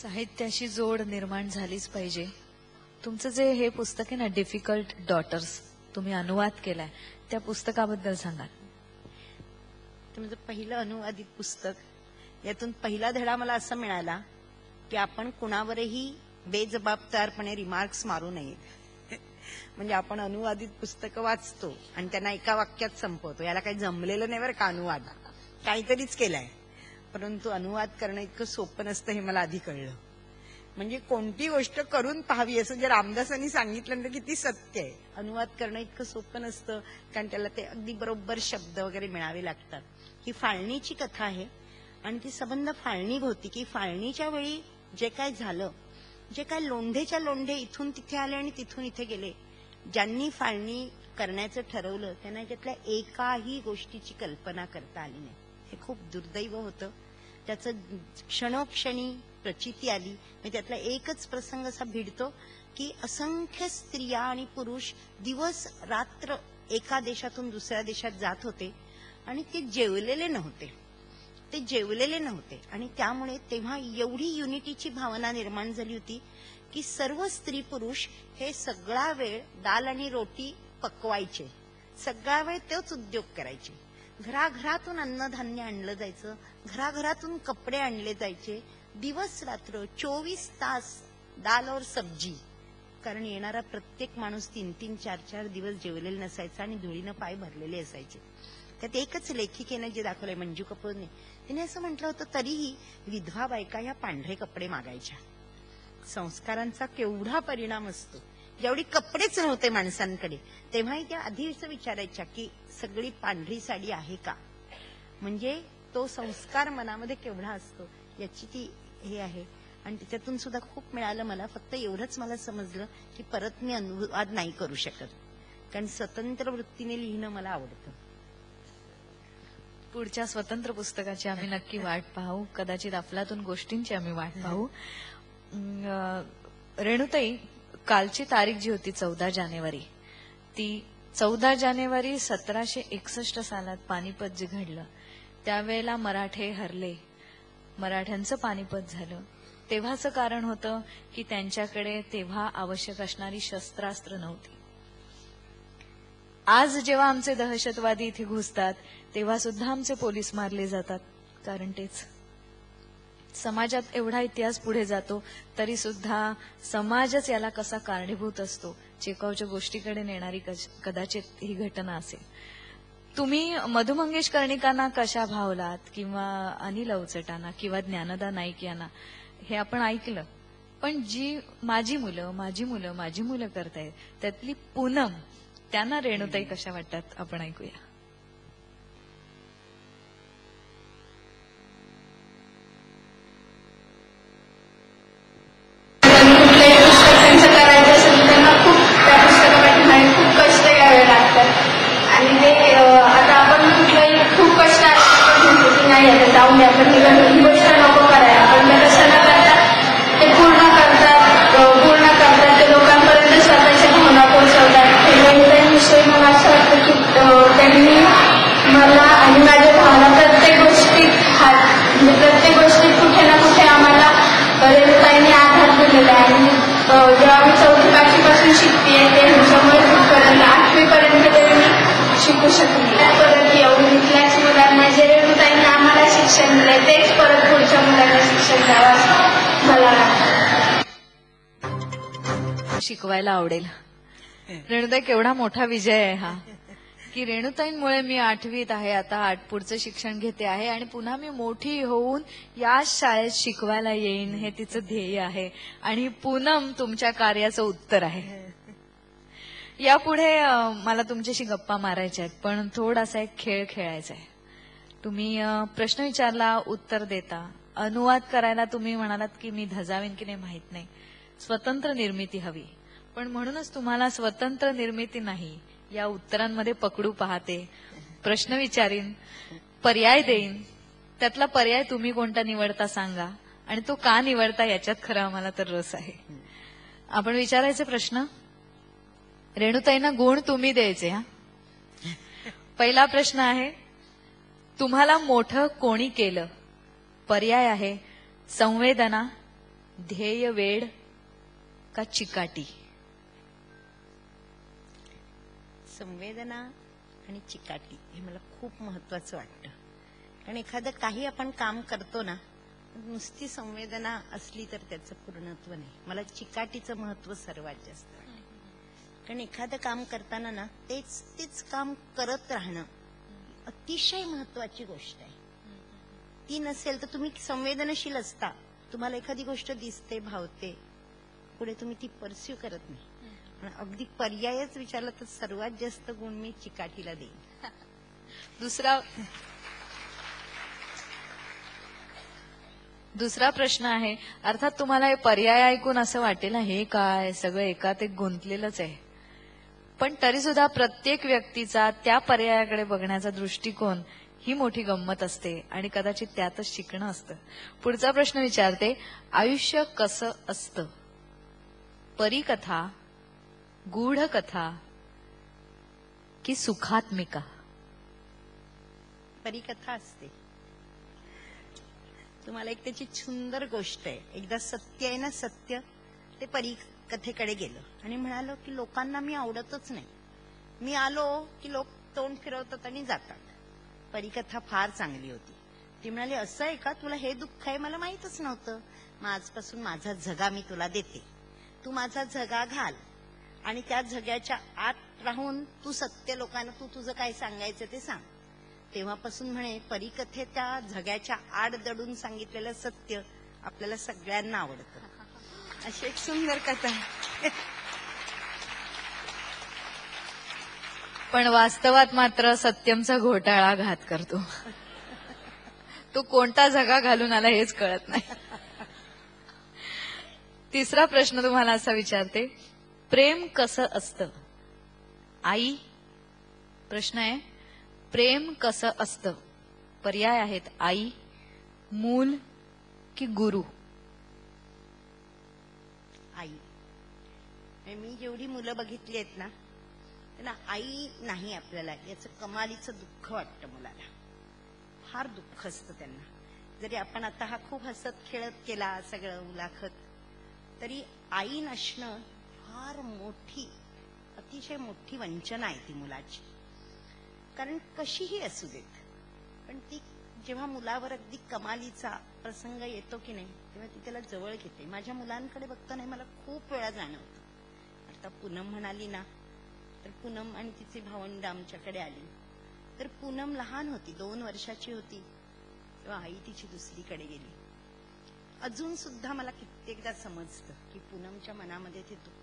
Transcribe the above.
साहित्याशी जोड निर्माण झालीच पाहिजे. तुमचं जे हे पुस्तक आहे ना डिफिकल्ट डॉटर्स तुम्ही अनुवाद केलाय. त्या पुस्तकाबद्दल सांगा तुमचं पहिलं अनुवादित पुस्तक यातून पहिला धडा मला असा मिळाला की आपण कुणावरही बेजबाबदारपणे रिमार्क्स मारू नयेत म्हणजे आपण अनुवादित पुस्तकं वाचतो आणि त्यांना एका वाक्यात संपवतो. याला काही जमलेलं नाही बरं का अनुवाद. काहीतरीच केलाय. परंतु अनुवाद करणं इतकं सोपं नसतं हे मला आधी कळलं. म्हणजे कोणती गोष्ट करून पाहावी असं जे रामदासांनी सांगितलं तर किती सत्य आहे. अनुवाद करणं इतकं सोपं नसतं कारण त्याला ते अगदी बरोबर शब्द वगैरे मिळावे लागतात. ही फाळणीची कथा आहे आणि ती संबंध फाळणी होती की फाळणीच्या वेळी जे काय झालं जे काय लोंढेच्या लोंढे इथून तिथे आले आणि तिथून इथे गेले ज्यांनी फाळणी करण्याचं ठरवलं त्यांना त्यातल्या एकाही गोष्टीची कल्पना करता आली नाही. हे खूप दुर्दैव होतं. त्याचं क्षणोक्षणी प्रचिती आली. म्हणजे त्यातला एकच प्रसंग असा भिडतो की असंख्य स्त्रिया आणि पुरुष दिवस रात्र एका देशातून दुसऱ्या देशात जात होते आणि ते जेवलेले नव्हते. ते जेवलेले नव्हते. आणि त्यामुळे तेव्हा एवढी युनिटीची भावना निर्माण झाली होती की सर्व स्त्री पुरुष हे सगळा वेळ दाल आणि रोटी पकवायचे. सगळा वेळ तोच उद्योग करायचे. घराघरातून अन्नधान्य आणलं जायचं घराघरातून कपडे आणले जायचे दिवस रात्र चोवीस तास दाल और सब्जी. कारण येणारा प्रत्येक माणूस तीन तीन चार चार दिवस जेवलेला नसायचा आणि धुळीनं पाय भरलेले असायचे. त्यात एकच लेखिकेनं जे दाखवलंय मंजू कपूरने तिने असं म्हटलं होतं तरीही विधवा बायका या पांढरे कपडे मागायच्या. संस्कारांचा केवढा परिणाम असतो. जेवढी कपडेच नव्हते माणसांकडे तेव्हाही त्या आधी असं विचारायच्या की सगळी पांढरी साडी आहे का? म्हणजे तो संस्कार मनामध्ये केवढा असतो याची ती हे आहे. आणि त्याच्यातून सुद्धा खूप मिळालं मला फक्त एवढंच मला समजलं की परत मी अनुवाद नाही करू शकत. कारण स्वतंत्र वृत्तीने लिहिणं मला आवडतं. पुढच्या स्वतंत्र पुस्तकाची आम्ही नक्की वाट पाहू. कदाचित अफलातून गोष्टींची आम्ही वाट पाहू. रेणुताई कालची तारीख जी होती चौदा जानेवारी ती चौदा जानेवारी सतराशे एकसष्ट सालात पानिपत जे घडलं त्यावेळेला मराठे हरले. मराठ्यांचं पानिपत झालं. तेव्हाचं कारण होतं की त्यांच्याकडे तेव्हा आवश्यक असणारी शस्त्रास्त्र नव्हती. आज जेव्हा आमचे दहशतवादी इथे घुसतात तेव्हा सुद्धा आमचे पोलीस मारले जातात कारण तेच समाजात एवढा इतिहास पुढे जातो तरी सुद्धा समाजच याला कसा कारणीभूत असतो चेकावच्या गोष्टीकडे नेणारी कदाचित ही घटना असेल. तुम्ही मधु मंगेश कर्णिकांना कशा भावलात किंवा अनिल अवचटांना किंवा ज्ञानदा नाईक यांना हे आपण ऐकलं. पण जी माझी मुलं माझी मुलं माझी मुलं करतायत त्यातली पूनम त्यांना रेणुताई कशा वाटतात आपण ऐकूया. शिकवायला आवडेल. रेणुताई केवढा मोठा विजय आहे हा. की रेणुताईंमुळे मी आठवीत आहे आता आठ पुढचं शिक्षण घेते आहे आणि पुन्हा मी मोठी होऊन याच शाळेत शिकवायला येईन हे तिचं ध्येय आहे. आणि पूनम तुमच्या कार्याचं उत्तर आहे. यापुढे मला तुमच्याशी गप्पा मारायच्या आहेत पण थोडासा एक खेळ खेळायचा आहे. तुम्ही प्रश्न विचारला उत्तर देता. अनुवाद करायला तुम्ही म्हणालात की मी धजावीन की नाही माहीत नाही. स्वतंत्र निर्मिती हवी. पण म्हणूनच तुम्हाला स्वतंत्र निर्मिती नाही या उत्तरांमध्ये पकडू पाहते. प्रश्न विचारीन पर्याय देईन. त्यातला पर्याय तुम्ही कोणता निवडता सांगा. आणि तो का निवडता याच्यात खरं आम्हाला तर रस आहे. आपण विचारायचे प्रश्न? रेणुताईंना गुण तुम्ही द्यायचे हा? पहिला प्रश्न आहे तुम्हाला मोठं कोणी केलं? पर्याय आहे संवेदना ध्येय वेड का चिकाटी? संवेदना आणि चिकाटी हे मला खूप महत्वाचं वाटतं. कारण एखादं काही आपण काम करतो ना नुसती संवेदना असली तर त्याचं पूर्णत्व नाही. मला चिकाटीचं महत्त्व सर्वात जास्त कारण एखादं काम करताना ना तेच तेच काम करत राहणं अतिशय महत्वाची गोष्ट आहे. ती नसेल तर तुम्ही संवेदनशील असता. तुम्हाला एखादी गोष्ट दिसते भावते पुढे तुम्ही ती परस्यू करत नाही. पण अगदी पर्यायच विचारला तर सर्वात जास्त गुण मी चिकाटीला देईन. दुसरा दुसरा प्रश्न आहे अर्थात तुम्हाला हे पर्याय ऐकून असं वाटेल हे काय सगळं एकात एक गुंतलेलंच आहे. पण तरी सुद्धा प्रत्येक व्यक्तीचा त्या पर्यायाकडे बघण्याचा दृष्टिकोन ही मोठी गंमत असते आणि कदाचित त्यातच शिकणं असतं. पुढचा प्रश्न विचारते आयुष्य कसं असतं? परिकथा गूढ कथा की सुखात्मिका? परिकथा असते. तुम्हाला एक त्याची सुंदर गोष्ट आहे. एकदा सत्य आहे ना सत्य ते परिकथेकडे गेलं. आणि म्हणालो की लोकांना मी आवडतच नाही. मी आलो की लोक तोंड फिरवतात आणि जातात. परिकथा फार चांगली होती. ती म्हणाली असं आहे का? तुला हे दुःख आहे? मला माहीतच नव्हतं. मग आजपासून माझा झगा मी तुला देते. तू माझा झगा घाल. आणि त्या झग्याच्या आत राहून तू सत्य लोकांना तू तुझं काय सांगायचं ते सांग. तेव्हापासून म्हणे परीकथे त्या झग्याच्या आड दडून सांगितलेलं सत्य आपल्याला सगळ्यांना आवडतं. अशी एक सुंदर कथा पण वास्तवात मात्र सत्यमचा घोटाळा घात करतो. तो कोणता झगा घालून आला हेच कळत नाही. तिसरा प्रश्न तुम्हाला असा विचारते. प्रेम कसं असतं? आई प्रश्न आहे. प्रेम कसं असतं? पर्याय आहेत आई मूल की गुरु? आई. आणि मी जेवढी मुलं बघितली आहेत ना त्यांना आई नाही आपल्याला. याचं कमालीचं दुःख वाटतं मुलाला. फार दुःख असतं त्यांना. जरी आपण आता हा खूप हसत खेळत केला सगळं मुलाखत तरी आई नसणं फार मोठी अतिशय मोठी वंचना आहे ती मुलाची. कारण कशीही असू देत पण ती जेव्हा मुलावर अगदी कमालीचा प्रसंग येतो की नाही तेव्हा ती त्याला जवळ घेते. माझ्या मुलांकडे बघताना मला खूप वेळा जाणवतं. आता पूनम म्हणाली ना तर पूनम आणि तिचे भावंड आमच्याकडे आली. तर पूनम लहान होती दोन वर्षाची होती. तेव्हा आई तिची दुसरीकडे गेली. अजून सुद्धा मला कित्येकदा समजतं की पूनमच्या मनामध्ये ते दुःख